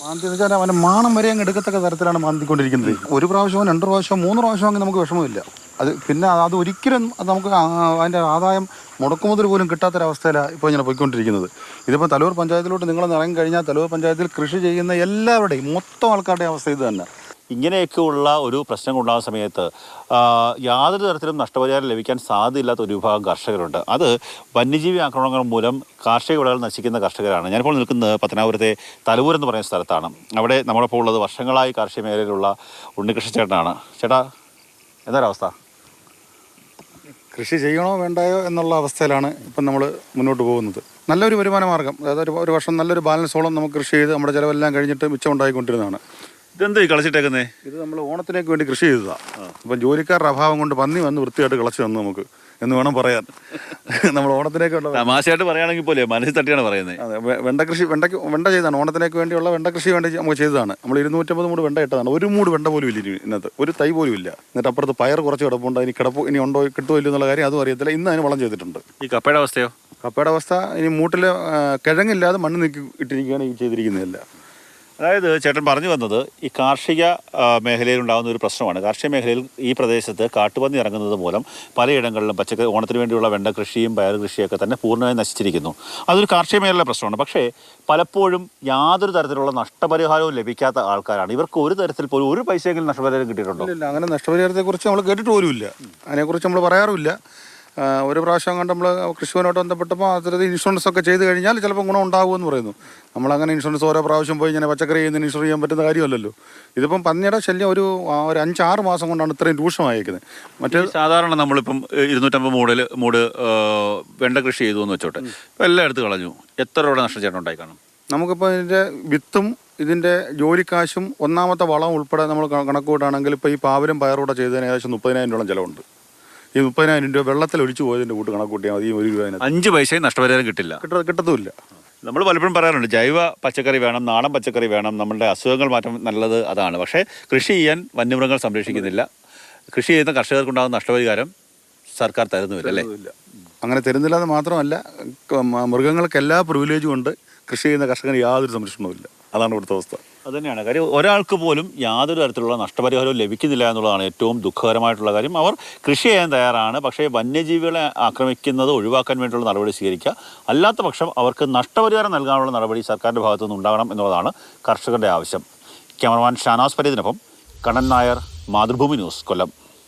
മാന്തി എന്ന് വെച്ചാൽ അവന്റെ മാണം വരെ അങ്ങ് എടുക്കത്തക്ക തരത്തിലാണ് മാന്തിക്കൊണ്ടിരിക്കുന്നത്. ഒരു പ്രാവശ്യമോ രണ്ട് പ്രാവശ്യമോ മൂന്ന് പ്രാവശ്യം അങ്ങ് നമുക്ക് വിഷമമില്ല. അത് പിന്നെ അത് ഒരിക്കലും അത് നമുക്ക് അതിന്റെ ആദായം മുടക്കുമുതൽ പോലും കിട്ടാത്തൊരവസ്ഥയിലാണ് ഇപ്പോൾ ഇങ്ങനെ പോയിക്കൊണ്ടിരിക്കുന്നത്. ഇതിപ്പോൾ തലൂർ പഞ്ചായത്തിലോട്ട് നിങ്ങൾ ഇറങ്ങി കഴിഞ്ഞാൽ തലൂർ പഞ്ചായത്തിൽ കൃഷി ചെയ്യുന്ന എല്ലാവരുടെയും മൊത്തം ആൾക്കാരുടെയും അവസ്ഥ ഇത് തന്നെ. ഇങ്ങനെയൊക്കെയുള്ള ഒരു പ്രശ്നങ്ങൾ ഉണ്ടാകുന്ന സമയത്ത് യാതൊരു തരത്തിലും നഷ്ടപരിഹാരം ലഭിക്കാൻ സാധ്യതയില്ലാത്ത ഒരു വിഭാഗം കർഷകരുണ്ട്. അത് വന്യജീവി ആക്രമണങ്ങൾ മൂലം കാർഷിക വിളകൾ നശിക്കുന്ന കർഷകരാണ്. ഞാനിപ്പോൾ നിൽക്കുന്നത് പത്തനാപുരത്തെ തലവൂർ എന്ന് പറയുന്ന സ്ഥലത്താണ്. അവിടെ നമ്മളപ്പോൾ ഉള്ളത് വർഷങ്ങളായി കാർഷിക മേഖലയിലുള്ള ഉണ്ണികൃഷി ചേട്ടനാണ്. ചേട്ടാ എന്തായാലും അവസ്ഥ? കൃഷി ചെയ്യണോ വേണ്ടയോ എന്നുള്ള അവസ്ഥയിലാണ് ഇപ്പം നമ്മൾ മുന്നോട്ട് പോകുന്നത്. നല്ലൊരു വരുമാന മാർഗം അതായത് ഒരു വർഷം നല്ലൊരു ബാലൻസോളം നമുക്ക് കൃഷി ചെയ്ത് നമ്മുടെ ചിലവെല്ലാം കഴിഞ്ഞിട്ട് മിച്ചം ഉണ്ടായിക്കൊണ്ടിരുന്നതാണ് ഇതെന്ത് ഈ കളിച്ചിട്ടേക്കുന്നേ? ഇത് നമ്മൾ ഓണത്തിലേക്ക് വേണ്ടി കൃഷി ചെയ്തതാണ് അപ്പം ജോലിക്കാരുടെ അഭാവം കൊണ്ട് പന്നി വന്ന് വൃത്തിയായിട്ട് കളച്ച് തന്നു നമുക്ക്. എന്ന് വേണം പറയാൻ. നമ്മൾ ഓണത്തിലേക്കുള്ള തമാശയായിട്ട് പറയുകയാണെങ്കിൽ പോലെ മനസ്സിൽ തട്ടിയാണ് പറയുന്നത്. അതെ വെണ്ട കൃഷി വെണ്ടയ്ക്ക് വെണ്ട ചെയ്താണ് ഓണത്തിലേക്ക് വേണ്ടിയുള്ള വെണ്ട കൃഷി വേണ്ടി നമുക്ക് ചെയ്തതാണ്. നമ്മൾ ഇരുന്നൂറ്റമ്പത് മൂട് വെണ്ട ഇട്ടതാണ്. ഒരു മൂട് വെണ്ട പോലും ഇല്ല ഇനി ഇന്നത്തെ ഒരു തൈ പോലും ഇല്ല. എന്നിട്ട് അപ്പുറത്ത് പയർ കുറച്ച് കിടപ്പുണ്ട്. ഇനി കിടപ്പ് ഇനി ഉണ്ടോ കിട്ടുമോ ഇല്ല എന്നുള്ള കാര്യം അതും അറിയത്തില്ല. ഇന്ന് അതിന് വളം ചെയ്തിട്ടുണ്ട്. ഈ കപ്പയുടെ അവസ്ഥയോ? കപ്പയുടെ അവസ്ഥ ഇനി മൂട്ടിൽ കിഴങ്ങില്ലാതെ മണ്ണ് നീക്കി ഇട്ടിരിക്കുകയാണ് ഈ ചെയ്തിരിക്കുന്നതല്ല. അതായത് ചേട്ടൻ പറഞ്ഞു വന്നത് ഈ കാർഷിക മേഖലയിൽ ഉണ്ടാകുന്ന ഒരു പ്രശ്നമാണ്. കാർഷിക മേഖലയിൽ ഈ പ്രദേശത്ത് കാട്ടുപന്നി ഇറങ്ങുന്നത് മൂലം പലയിടങ്ങളിലും പച്ചക്കറി ഓണത്തിന് വേണ്ടിയുള്ള വെണ്ട കൃഷിയും പയർ കൃഷിയൊക്കെ തന്നെ പൂർണമായും നശിച്ചിരിക്കുന്നു. അതൊരു കാർഷിക മേഖലയിലെ പ്രശ്നമാണ്. പക്ഷേ പലപ്പോഴും യാതൊരു തരത്തിലുള്ള നഷ്ടപരിഹാരവും ലഭിക്കാത്ത ആൾക്കാരാണ്. ഇവർക്ക് ഒരു തരത്തിൽ പോലും ഒരു പൈസയെങ്കിലും നഷ്ടപരിഹാരം കിട്ടിയിട്ടുണ്ടോ? ഇല്ല അങ്ങനെ നഷ്ടപരിഹാരത്തെക്കുറിച്ച് നമ്മൾ കേട്ടിട്ട് പോലുമില്ല. അതിനെക്കുറിച്ച് നമ്മൾ പറയാറുമില്ല. ഒരു പ്രാവശ്യം കണ്ട് നമ്മൾ കൃഷിയുമായിട്ട് ബന്ധപ്പെട്ടപ്പോൾ അത്തരത്തിൽ ഇൻഷുറൻസ് ഒക്കെ ചെയ്ത് കഴിഞ്ഞാൽ ചിലപ്പോൾ ഗുണം ഉണ്ടാകുമെന്ന് പറയുന്നു. നമ്മളങ്ങനെ ഇൻഷുറൻസ് ഓരോ പ്രാവശ്യം പോയി ഇങ്ങനെ പച്ചക്കറി ചെയ്യുന്ന ഇൻഷുർ ചെയ്യാൻ പറ്റുന്ന കാര്യമല്ലല്ലോ. ഇതിപ്പം പന്നിയുടെ ശല്യം ഒരു ഒരു അഞ്ചാറ് മാസം കൊണ്ടാണ് ഇത്രയും രൂക്ഷമായിരിക്കുന്നത് മറ്റേ സാധാരണ നമ്മളിപ്പം ഇരുന്നൂറ്റമ്പത് മൂടിൽ മൂട് വെണ്ട കൃഷി ചെയ്തു എന്ന് വെച്ചോട്ടെ. ഇപ്പം എല്ലാം എടുത്ത് കളഞ്ഞു. എത്ര രൂപ നഷ്ടം ചേട്ടൻ ഉണ്ടായി കാണും? നമുക്കിപ്പോൾ ഇതിന്റെ വിത്തും ഇതിന്റെ ജോലിക്കാശും ഒന്നാമത്തെ വളം ഉൾപ്പെടെ നമ്മൾ കണക്കുകൂട്ടാണെങ്കിൽ കണക്ക് ഇപ്പോൾ ഈ പാവലും പയറൂടെ ചെയ്തതിന് ഏകദേശം മുപ്പതിനായിരം രൂപ ചിലവുണ്ട്. ഈ മുപ്പതിനായിരം രൂപ വെള്ളത്തിൽ ഒഴിച്ചു പോയതിന്റെ കൂട്ട് കണക്ക് കൂട്ടിയാൽ മതി ഈ ഒരു രൂപ അതിനകത്ത്. അഞ്ച് പൈസയും നഷ്ടപരിഹാരം കിട്ടില്ല. കിട്ട കിട്ടത്തുമില്ല. നമ്മൾ പലപ്പോഴും പറയാറുണ്ട് ജൈവ പച്ചക്കറി വേണം നാടൻ പച്ചക്കറി വേണം നമ്മളുടെ അസുഖങ്ങൾ മാറ്റം നല്ലത് അതാണ്. പക്ഷേ കൃഷി ചെയ്യാൻ വന്യമൃഗങ്ങൾ സംരക്ഷിക്കുന്നില്ല. കൃഷി ചെയ്യുന്ന കർഷകർക്കുണ്ടാകുന്ന നഷ്ടപരിഹാരം സർക്കാർ തരുന്നുമില്ല അല്ലേ? ഇല്ല അങ്ങനെ തരുന്നില്ല എന്ന് മാത്രമല്ല ക- മ- മൃഗങ്ങൾക്ക് എല്ലാ പ്രിവിലേജും ഉണ്ട്. കൃഷി ചെയ്യുന്ന കർഷകന് യാതൊരു സംരക്ഷണവും ഇല്ല അതാണ് ഇവിടുത്തെ അവസ്ഥ. അത് തന്നെയാണ് കാര്യം ഒരാൾക്ക് പോലും യാതൊരു തരത്തിലുള്ള നഷ്ടപരിഹാരവും ലഭിക്കുന്നില്ല എന്നുള്ളതാണ് ഏറ്റവും ദുഃഖകരമായിട്ടുള്ള കാര്യം. അവർ കൃഷി ചെയ്യാൻ തയ്യാറാണ്. പക്ഷേ വന്യജീവികളെ ആക്രമിക്കുന്നത് ഒഴിവാക്കാൻ വേണ്ടിയുള്ള നടപടി സ്വീകരിക്കുക. അല്ലാത്ത പക്ഷം അവർക്ക് നഷ്ടപരിഹാരം നൽകാനുള്ള നടപടി സർക്കാരിന്റെ ഭാഗത്തു നിന്ന് ഉണ്ടാകണം എന്നുള്ളതാണ് കർഷകരുടെ ആവശ്യം. ക്യാമറമാൻ ഷാനാസ് ഫരീദിനൊപ്പം കണ്ണൻ നായർ മാതൃഭൂമി ന്യൂസ് കൊല്ലം.